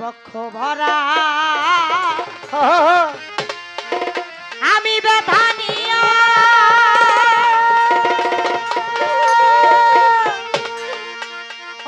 বক্ষ ভরা। আমি ব্যথা নিয়া।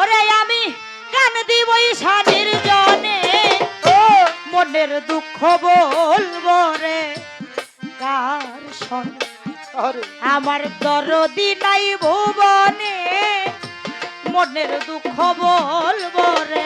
ওরে আমি কান দিবই সানির জনে মনের দুঃখ বলব রে। কার সনে আমার দরদি নাই ভুবনে। মনের দুঃখ বলব রে।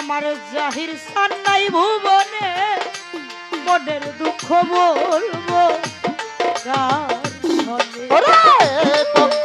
আমার জাহির সান নাই ভুবনে মনের দুঃখ বলব কার সনে ওরে পক্ষ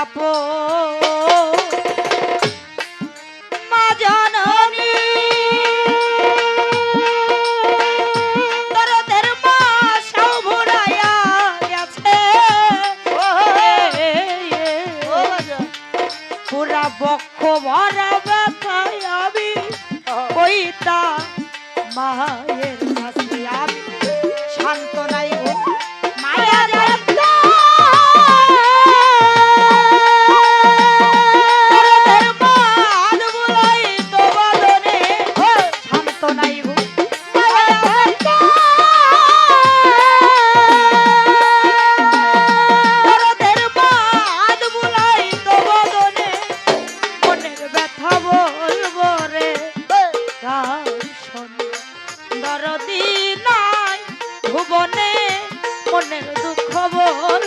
অতি মা জননী দরদের মা সব ভুলাইয়া গেছে। ও পুরা বক্ষ ভরা ব্যথায় আমি কইতা মায়ের কাছে আমি শান্ত দুঃখ